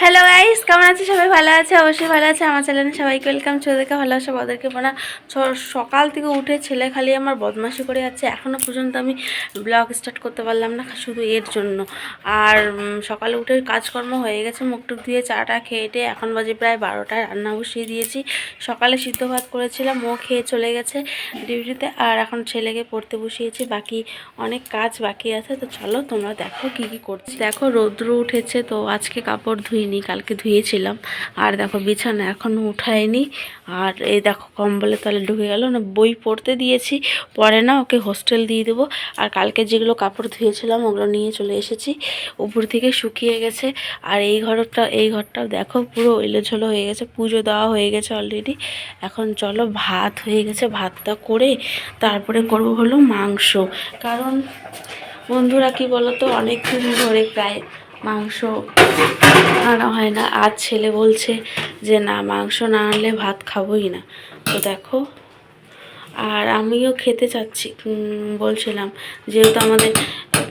Hello guys কেমন আছে? সবাই ভালো আছে? অবশ্যই ভালো আছে। আমার চ্যানেলে সবাইকে ওয়েলকাম ছোটদেরকে ভালো আছে? ওদেরকে পোনা সকাল থেকে উঠে ছেলে খালি আমার বদমাশি করে যাচ্ছে। এখনও পর্যন্ত আমি ব্লগ স্টার্ট করতে পারলাম না শুধু এর জন্য। আর সকালে উঠে কাজকর্ম হয়ে গেছে। মুখ টুক দিয়ে চাটা খেয়ে টেয়ে এখন বাজে প্রায় বারোটায় রান্না বসিয়ে দিয়েছি। সকালে সিদ্ধ ভাত করেছিলাম, ও খেয়ে চলে গেছে ডিউটিতে আর এখন ছেলেকে পড়তে বসিয়েছি। বাকি অনেক কাজ বাকি আছে। তো চলো তোমরা দেখো কি কি করছি। দেখো রৌদ্র উঠেছে। তো আজকে কাপড় ধুইনি, কালকে ধুয়েছিলাম। আর দেখো বিছানা এখনও উঠায়নি। আর এই দেখো কম্বলে তলে ঢুকে গেল। না, বই পড়তে দিয়েছি। পরে না ওকে হোস্টেল দিয়ে দেবো। আর কালকে যেগুলো কাপড় ধুয়েছিলাম, ওগুলো নিয়ে চলে এসেছি। উপর থেকে শুকিয়ে গেছে। আর এই ঘরটা, এই ঘরটাও দেখো পুরো এলোঝোলো হয়ে গেছে। পুজো দেওয়া হয়ে গেছে অলরেডি এখন চলো ভাত হয়ে গেছে। ভাতটা করে তারপরে করব হলো মাংস। কারণ বন্ধুরা কি বলতো? অনেক দিন ধরে প্রায় মাংস আনা হয় না। আর ছেলে বলছে যে, না, মাংস না আনলে ভাত খাবোই না। তো দেখো, আর আমিও খেতে চাচ্ছি। বলছিলাম, যেহেতু আমাদের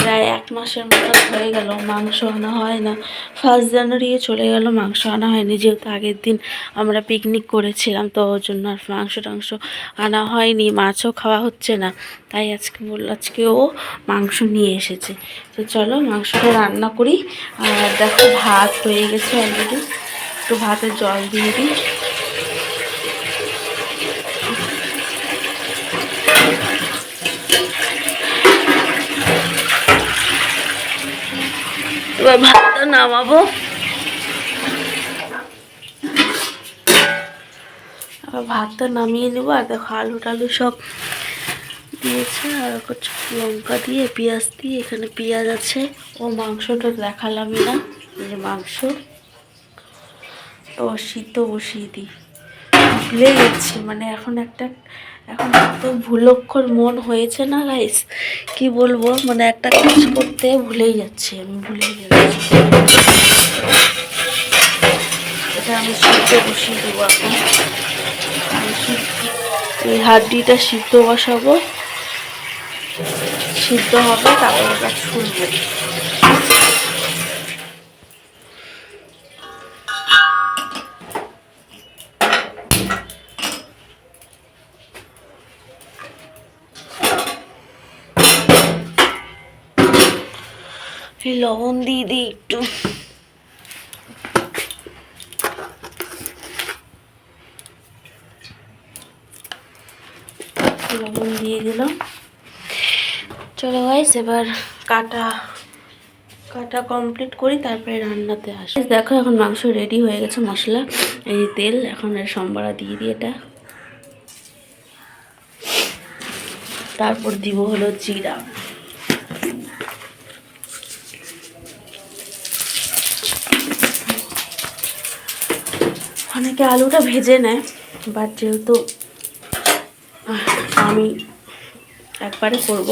প্রায় এক মাসের মতো হয়ে গেল, মাংস আনা হয় না। ফার্স্ট জানুয়ারি চলে গেল, মাংস আনা হয়নি। যেহেতু আগের দিন আমরা পিকনিক করেছিলাম, তো ওর জন্য আর মাংস টাংস আনা হয়নি, মাছও খাওয়া হচ্ছে না। তাই আজকে বলল, আজকে ও মাংস নিয়ে এসেছে। তো চলো মাংসটা রান্না করি। আর দেখো ভাত হয়ে গেছে অলরেডি একটু ভাতে জল দিয়ে দিই। এবার ভাতটা নামাবো। আবার ভাতটা নামিয়ে নেব, আর দেখো আলু টালু সব দিয়েছে, আর কিছু লঙ্কা দিয়ে, পেঁয়াজ দিয়ে, এখানে পেঁয়াজ আছে। ও মাংসটা দেখালামই না যে মাংস। ও সিদ্ধ বসিয়ে দিই। ভুলে গেছি মানে এখন একটা, এখন এত ভুলক্ষর মন হয়েছে না গাইস কি বলব? মানে একটা কাজ করতে ভুলেই যাচ্ছি, আমি ভুলেই যাচ্ছি এটা আমি সিদ্ধ বসিয়ে দেবো এখন। এই হাড্ডিটা সিদ্ধ বসাবো। সিদ্ধ হবে, তারপর ওটা ছুলবো লবণ দিয়ে দিই একটু। লবণ দিয়ে দিলাম। চলো গাইস এবার কাটা কাটা কমপ্লিট করি, তারপরে রান্নাতে আসি। দেখো এখন মাংস রেডি হয়ে গেছে, মশলা, এই তেল, এখন এর সম্বারা দিয়ে দিই এটা। তারপর দিব হলো জিরা। অনেকে আলুটা ভেজে নেয় বাট যেহেতু আমি একবারে করব।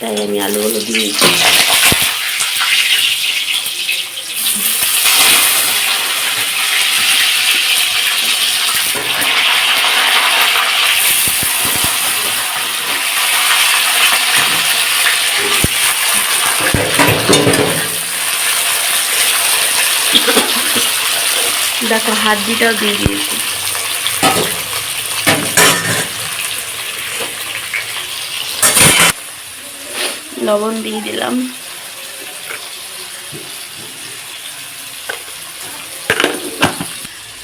তাই আমি আলুগুলো দিয়ে দেখো, হাড্ডিটাও দিয়ে দিয়েছি। লবণ দিয়ে দিলাম।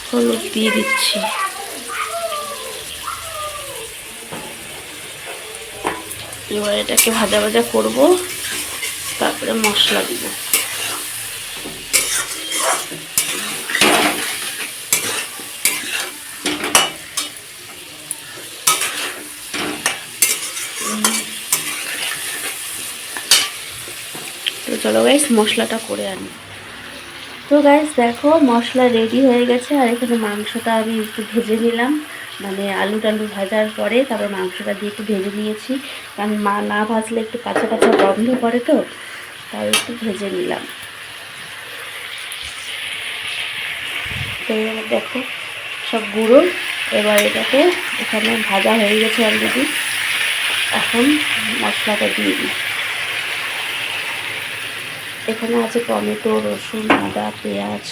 হলুদ দিয়ে দিচ্ছি। এবার এটাকে ভাজা ভাজা করব, তারপরে মশলা দিব। চলো গাইস মশলাটা করে আনি। তো গাইস দেখো, মশলা রেডি হয়ে গেছে। আর এখানে মাংসটা আমি একটু ভেজে নিলাম। মানে আলু টালু ভাজার পরে তারপর মাংসটা দিয়ে একটু ভেজে নিয়েছি। কারণ মা না ভাজলে একটু কাঁচা কাঁচা গন্ধ করে তো, তাই একটু ভেজে নিলাম। তো দেখো, সব গুঁড়ো। এবার এটাকে এখানে ভাজা হয়ে গেছে অলরেডি এখন মশলাটা দিয়ে দিই। এখানে আছে টমেটো, রসুন, আদা, পেঁয়াজ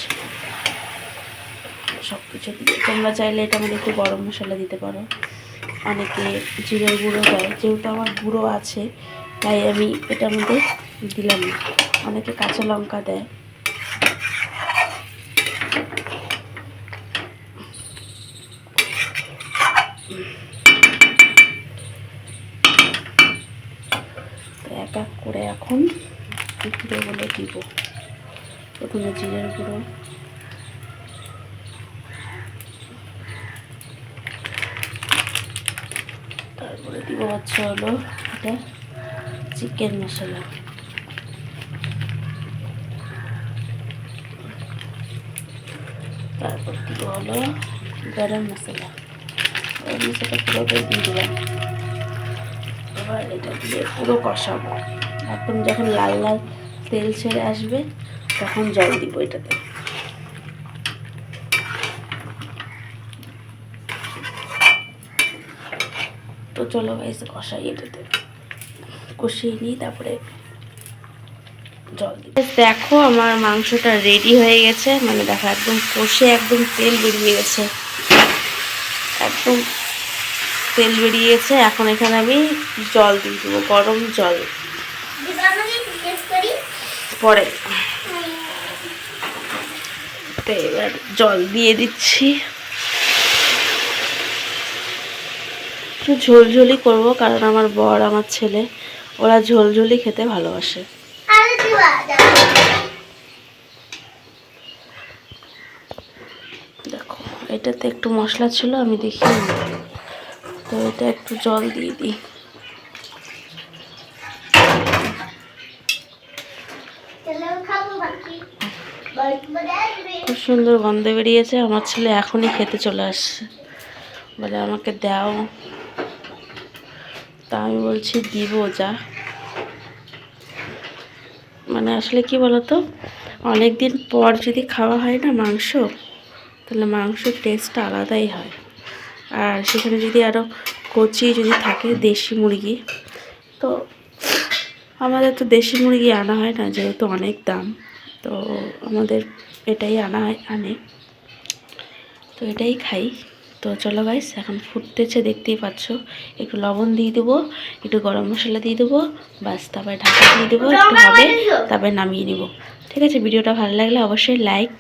সব কিছু দিয়ে তোমরা চাইলে এটা মধ্যে একটু গরম মশলা দিতে পারো। অনেকে জিরের গুঁড়ো দেয়। যেহেতু আমার গুঁড়ো আছে, তাই আমি এটার মধ্যে দিলাম অনেকে কাঁচা লঙ্কা দেয়। এক এক করে এখন গুঁড়োগুলো দিব প্রথমে জিরের গুঁড়ো। তারপরে দিব হচ্ছে হলো এটা চিকেন মশলা। তারপর দিব হলো গরম মশলা। গরম মশলা পুরোটাই দিয়ে দিলাম। এবার এটা দিয়ে পুরো কষাবো। একদম যখন লাল লাল তেল ছেড়ে আসবে, তখন জল দিব এটাতে। তো চলো এসে কষাই এটাতে। কষিয়ে নিই তারপরে জল দিই দেখো আমার মাংসটা রেডি হয়ে গেছে। মানে দেখো, একদম কষে একদম তেল বেরিয়ে গেছে। একদম তেল বেরিয়ে গেছে। এখন এখানে আমি জল দিয়ে দেবো, গরম জল। পরে। তো এবার জল দিয়ে দিচ্ছি। একটু ঝোলঝোলি করব কারণ আমার বর, আমার ছেলে, ওরা ঝোলঝোলি খেতে ভালোবাসে। দেখো, এটাতে একটু মশলা ছিল, আমি দেখি তো এটা একটু জল দিয়ে দিই। খুব সুন্দর গন্ধ বেরিয়েছে। আমার ছেলে এখনই খেতে চলে আসছে। বলে আমাকে দাও। তা আমি বলছি, দিব যা। মানে আসলে কি বলতো অনেক দিন পর যদি খাওয়া হয় না মাংস, তাহলে মাংসের টেস্টটা আলাদাই হয়। আর সেখানে যদি আরও কচি যদি থাকে দেশি মুরগি, তো আমাদের তো দেশি মুরগি আনা হয় না, যেহেতু অনেক দাম। তো আমাদের এটাই আনা আনে। তো এটাই খাই। তো চলো গাইস এখন ফুটতেছে দেখতেই পাচ্ছ। একটু লবণ দিয়ে দেবো একটু গরম মশলা দিয়ে দেবো বাস তারপরে ঢাকা দিয়ে দেবো একটু হবে তারপরে নামিয়ে নিব। ঠিক আছে ভিডিওটা ভালো লাগলে অবশ্যই লাইক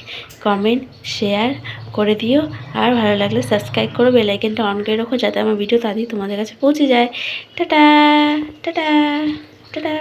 কমেন্ট শেয়ার করে দিও। আর ভালো লাগলে সাবস্ক্রাইব করো বেলাইকেনটা অন করে রাখো যাতে আমার ভিডিও তাড়াতাড়ি তোমাদের কাছে পৌঁছে যায়। Tata tata tata.